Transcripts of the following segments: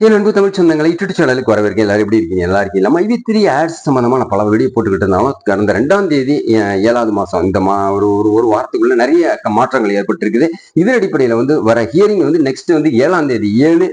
என் அன்பு தமிழ் சொந்தங்களை யூடியூப் சேனலுக்கு வரவேற்க எல்லாரும் எப்படி இருக்கீங்க? நல்லா இருக்கீங்க நம்ம இது த்ரீ ஆட்ஸ் சம்மந்தமான பல வீடியோ போட்டுக்கிட்டு இருந்தாலும் கடந்த ரெண்டாம் தேதி ஏழாவது மாதம் இந்த மா ஒரு ஒரு ஒரு வாரத்துக்குள்ள நிறைய மாற்றங்கள் ஏற்பட்டிருக்குது. இதன் அடிப்படையில் வந்து வர ஹியரிங் வந்து நெக்ஸ்ட் வந்து ஏழாம் தேதி ஏழு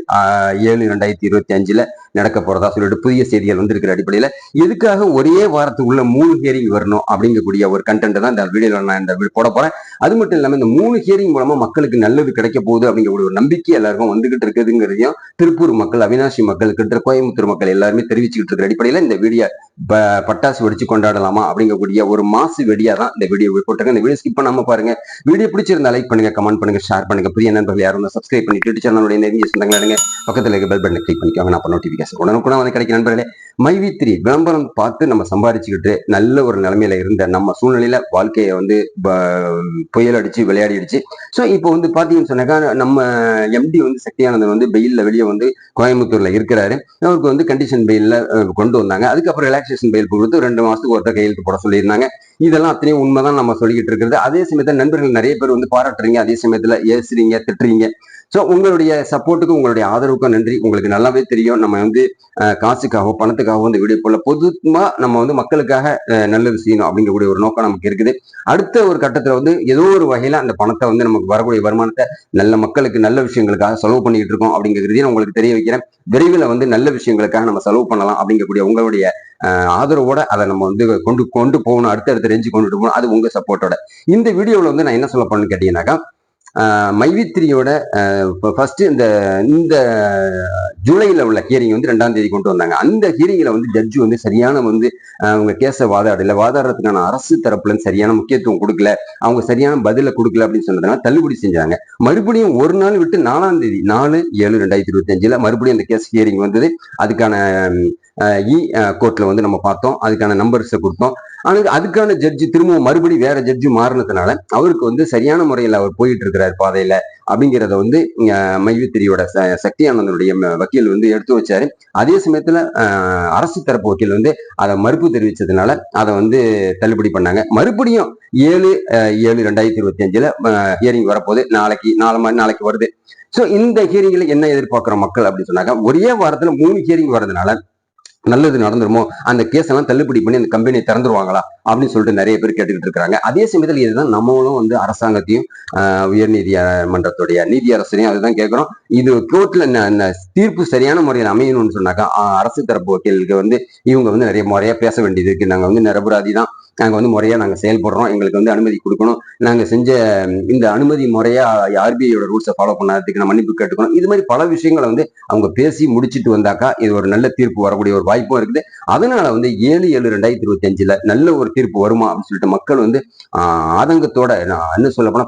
ஏழு ரெண்டாயிரத்தி இருபத்தி அஞ்சில் நடக்க போறதா சொல்லிட்டு புதிய செய்திகள் வந்து இருக்கிற எதுக்காக ஒரே வாரத்துக்குள்ள மூணு ஹியரிங் வரணும் அப்படிங்கக்கூடிய ஒரு கண்டென்ட் தான் இந்த வீடியோவில் நான் இந்த போட போறேன். அது மட்டும் இல்லாமல் இந்த மூணு ஹியரிங் மூலமா மக்களுக்கு நல்லது கிடைக்க போகுது அப்படிங்கக்கூடிய ஒரு நம்பிக்கை எல்லாருக்கும் வந்துகிட்டு இருக்குதுங்கிறதையும் திருப்பூர் மக்கள் அவினாசி மக்கள் கிட்ட கோயம்புத்தூர் மக்கள் எல்லாருமே தெரிவிச்சுக்கிட்டு இருக்கிற அடிப்படையில் இந்த வீடியோ பட்டாசு வெடிச்சு கொண்டாடலாமா அப்படிங்கக்கூடிய ஒரு மாசு வெடியா தான் இந்த வீடியோ போட்டிருக்கேன் இந்த வீடியோ ஸ்கிப் பண்ணாம பாருங்க. வீடியோ பிடிச்சிருந்தா லைக் பண்ணுங்க கமெண்ட் பண்ணுங்க ஷேர் பண்ணுங்க. புதிய நண்பர்கள் யாரும் சப்ஸ்கிரைப் பண்ணி ட்விட்டர் சேனலுடைய நெருங்கிய சொந்தங்கள் பக்கத்தில் பக்கத்துல இருக்க பெல் பட்டனை கிளிக் பண்ணிக்கோங்க. நான் நோட்டிபிகேஷன் உடனுக்குடன் வந்து கிடைக்கும் நண்பர்களே. மைவித்ரி விளம்பரம் பார்த்து நம்ம சம்பாதிச்சுக்கிட்டு நல்ல ஒரு நிலைமையில இருந்த நம்ம சூழ்நிலையில வாழ்க்கையை வந்து புயல் அடிச்சு விளையாடி அடிச்சு. ஸோ இப்போ வந்து பாத்தீங்கன்னு சொன்னாக்கா நம்ம எம்டி வந்து சக்தியானந்தன் வந்து பெயில்ல வெளியே வந்து கோயம்புத்தூர்ல இருக்கிறாரு. அவருக்கு வந்து கண்டிஷன் பெயில்ல கொண்டு வந்தாங்க. அதுக்கப்புறம் ரிலாக்ஸேஷன் பெயில் கொடுத்து ரெண்டு மாசத்துக்கு ஒருத்தர் கையெழுத்து போட சொல்லியிருந்தாங்க. இதெல்லாம் அத்தனையும் உண்மைதான் நம்ம சொல்லிக்கிட்டு இருக்கிறது. அதே சமயத்துல நண்பர்கள் நிறைய பேர் வந்து பாராட்டுறீங்க. அதே சமயத்துல ஏசுறீங்க திட்டுறீங்க. ஸோ உங்களுடைய சப்போர்ட்டுக்கும் உங்களுடைய ஆதரவுக்கும் நன்றி. உங்களுக்கு நல்லாவே தெரியும். நம்ம வந்து காசுக்காகவோ பணத்துக்காகவோ இந்த வீடியோ போல பொதுவா நம்ம வந்து மக்களுக்காக நல்லது செய்யணும் அப்படிங்கக்கூடிய ஒரு நோக்கம் நமக்கு இருக்குது. அடுத்த ஒரு கட்டத்தில் வந்து ஏதோ ஒரு வகையில் அந்த பணத்தை வந்து நமக்கு வரக்கூடிய வருமானத்தை நல்ல மக்களுக்கு நல்ல விஷயங்களுக்காக செலவு பண்ணிட்டு இருக்கோம் அப்படிங்கிறதையும் நான் உங்களுக்கு தெரிய வைக்கிறேன். விரைவில் வந்து நல்ல விஷயங்களுக்காக நம்ம செலவு பண்ணலாம் அப்படிங்கக்கூடிய உங்களுடைய ஆதரவோட அதை நம்ம வந்து கொண்டு கொண்டு போகணும். அடுத்தடுத்த ரெஞ்சு கொண்டுட்டு போகணும். அது உங்க சப்போர்ட்டோட இந்த வீடியோவில் வந்து நான் என்ன சொல்ல பண்ணு கேட்டீங்கன்னாக்கா மைவித்திரியோட ஃபர்ஸ்ட் இந்த இந்த ஜூலையில் உள்ள ஹியரிங் வந்து ரெண்டாம் தேதி கொண்டு வந்தாங்க. அந்த ஹியரிங்கில் வந்து ஜட்ஜு வந்து சரியான வந்து அவங்க கேஸை வாதாடல. வாதாடுறதுக்கான அரசு தரப்புல சரியான முக்கியத்துவம் கொடுக்கல. அவங்க சரியான பதிலை கொடுக்கல அப்படின்னு சொன்னதுனால தள்ளுபடி செஞ்சாங்க. மறுபடியும் ஒரு நாள் விட்டு நாலாம் தேதி நாலு ஏழு ரெண்டாயிரத்தி இருபத்தி அஞ்சுல மறுபடியும் அந்த கேஸ் ஹியரிங் வந்தது. அதுக்கான இ கோர்ட்ல வந்து நம்ம பார்த்தோம். அதுக்கான நம்பர்ஸை கொடுத்தோம். ஆனால் அதுக்கான ஜட்ஜி திரும்பவும் மறுபடி வேற ஜட்ஜி மாறினதுனால அவருக்கு வந்து சரியான முறையில் அவர் போயிட்டு இருக்கிறார் பாதையில அப்படிங்கிறத வந்து மைவித்திரியோட ச- சக்தி ஆனந்தனுடைய வக்கீல் வந்து எடுத்து வச்சாரு. அதே சமயத்துல அரசு தரப்பு வக்கீல் வந்து அதை மறுப்பு தெரிவிச்சதுனால அதை வந்து தள்ளுபடி பண்ணாங்க. மறுபடியும் ஏழு ஏழு ரெண்டாயிரத்தி இருபத்தி அஞ்சுல ஹியரிங் வரப்போகுது. நாளைக்கு நாலு மணி நாளைக்கு வருது. ஸோ இந்த ஹியரிங்ல என்ன எதிர்பார்க்குற மக்கள் அப்படின்னு சொன்னாங்க ஒரே வாரத்துல மூணு ஹியரிங் வரதுனால நல்லது நடந்துருமோ? அந்த கேஸ் எல்லாம் தள்ளுபடி பண்ணி அந்த கம்பெனியை திறந்துருவாங்களா? அப்படின்னு சொல்லிட்டு நிறைய பேர் கேட்டுக்கிட்டு இருக்காங்க அதே சமயத்தில் இதுதான் நம்மளும் வந்து அரசாங்கத்தையும் உயர் நீதிமன்றத்துடைய மன்றத்துடைய நீதி அதுதான் கேட்கிறோம். இது கோர்ட்ல தீர்ப்பு சரியான முறையில் அமையணும்னு சொன்னாக்கா அரசு தரப்பு வக்கீலுக்கு வந்து இவங்க வந்து நிறைய முறையா பேச வேண்டியது இருக்கு. நாங்க வந்து நிரபராதி தான். நாங்க வந்து முறையா நாங்க செயல்படுறோம். எங்களுக்கு வந்து அனுமதி கொடுக்கணும். நாங்க செஞ்ச இந்த அனுமதி முறையா ஆர்பிஐயோட ரூல்ஸை ஃபாலோ பண்ணாததுக்கு நான் மன்னிப்பு கேட்டுக்கணும். இது மாதிரி பல விஷயங்களை வந்து அவங்க பேசி முடிச்சிட்டு வந்தாக்கா இது ஒரு நல்ல தீர்ப்பு வரக்கூடிய ஒரு வாய்ப்பும் இருக்குது. அதனால வந்து ஏழு ஏழு ரெண்டாயிரத்தி இருபத்தி அஞ்சுல நல்ல ஒரு தீர்ப்பு வருமா அப்படின்னு சொல்லிட்டு மக்கள் வந்து ஆதங்கத்தோட நான் என்ன சொல்ல போனா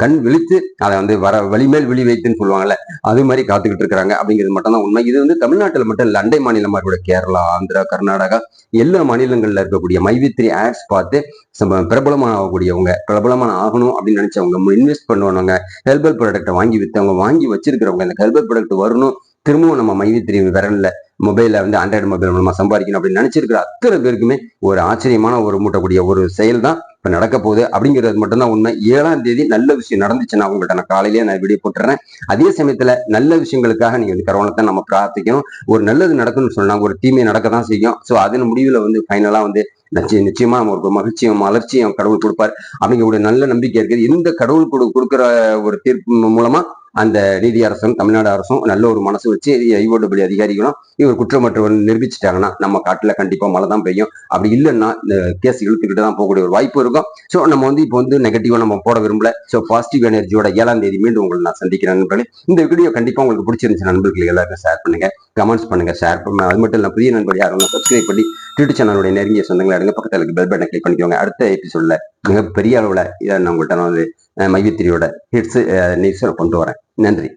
கண் விழித்து அதை வந்து வர வழிமேல் விழி வைத்துன்னு சொல்லுவாங்கல்ல அது மாதிரி காத்துக்கிட்டு இருக்கிறாங்க அப்படிங்கிறது மட்டும்தான் உண்மை. இது வந்து தமிழ்நாட்டில் மட்டும் இல்லை அண்டை மாநிலமாக கூட கேரளா ஆந்திரா கர்நாடகா எல்லா மாநிலங்களில் இருக்கக்கூடிய மைவித்ரி ஆட்ஸ் பார்த்து சம- பிரபலமான ஆகக்கூடியவங்க பிரபலமான ஆகணும் அப்படின்னு நினைச்சவங்க இன்வெஸ்ட் பண்ணுவாங்க ஹெர்பல் ப்ராடக்ட்டை வாங்கி வித்தவங்க வாங்கி வச்சிருக்கிறவங்க இந்த ஹெர்பல் ப்ராடக்ட் வரணும் திரும்பவும் நம்ம மைவித்ரி விரலில் மொபைலில் வந்து ஆண்ட்ராய்டு மொபைல் மூலமாக சம்பாதிக்கணும் அப்படின்னு நினைச்சிருக்கிற அத்தனை பேருக்குமே ஒரு ஆச்சரியமான ஒரு மூட்டக்கூடிய ஒரு செயல் தான் இப்போ நடக்க போகுது. அப்படிங்கிறது மட்டும்தான் உண்மை. ஏழாம் தேதி நல்ல விஷயம் நடந்துச்சுன்னா உங்கள்கிட்ட நான் காலையிலேயே நான் வீடியோ போட்டுறேன். அதே சமயத்தில் நல்ல விஷயங்களுக்காக நீங்கள் வந்து கரோனத்தை நம்ம பிரார்த்திக்கணும். ஒரு நல்லது நடக்கணும்னு சொன்னால் ஒரு தீமை நடக்க தான் செய்யும். ஸோ அதன் முடிவில் வந்து ஃபைனலாக வந்து நிச்சயம் நிச்சயமா நம்ம ஒரு மகிழ்ச்சியும் மலர்ச்சியும் கடவுள் கொடுப்பார். அப்படிங்கிற நல்ல நம்பிக்கை இருக்குது. இந்த கடவுள் கொடு கொடுக்குற ஒரு தீர்ப்பு மூலமா அந்த நீதி அரசும் தமிழ்நாடு அரசும் நல்ல ஒரு மனசு வச்சு ஐஓடபிள்யூ அதிகாரிகளும் இவர் குற்றமற்றவர் நிரூபிச்சிட்டாங்கன்னா நம்ம காட்டுல கண்டிப்பா மழை தான் பெய்யும். அப்படி இல்லைன்னா இந்த கேஸ் இழுத்துக்கிட்டு தான் போகக்கூடிய ஒரு வாய்ப்பு இருக்கும். ஸோ நம்ம வந்து இப்போ வந்து நெகட்டிவா நம்ம போட விரும்பல. ஸோ பாசிட்டிவ் எனர்ஜியோட ஏழாம் தேதி மீண்டும் உங்களை நான் சந்திக்கிறேன் நண்பர்களே. இந்த வீடியோ கண்டிப்பா உங்களுக்கு பிடிச்சிருந்துச்சு நண்பர்களுக்கு எல்லாருக்கும் ஷேர் பண்ணுங்க. கமெண்ட்ஸ் பண்ணுங்க ஷேர் பண்ணுங்க. அது மட்டும் இல்லை புதிய நண்பர் யாரும் சப்ஸ்கிரைப் பண்ணி ட்விட்டர் சேனலுடைய நெருங்கிய சொந்தங்களை அடுங்க பக்கத்தில் பெல் பட்டனை கிளிக் பண்ணிக்கோங்க. அடுத்த எபிசோட்ல மிகப்பெரிய அளவில் இதை நான் உங்கள்கிட்ட நான் வந்து அஹ், மைவித்திரியோட ஹிட்ஸ் நியூஸ் கொண்டு வரேன். நன்றி.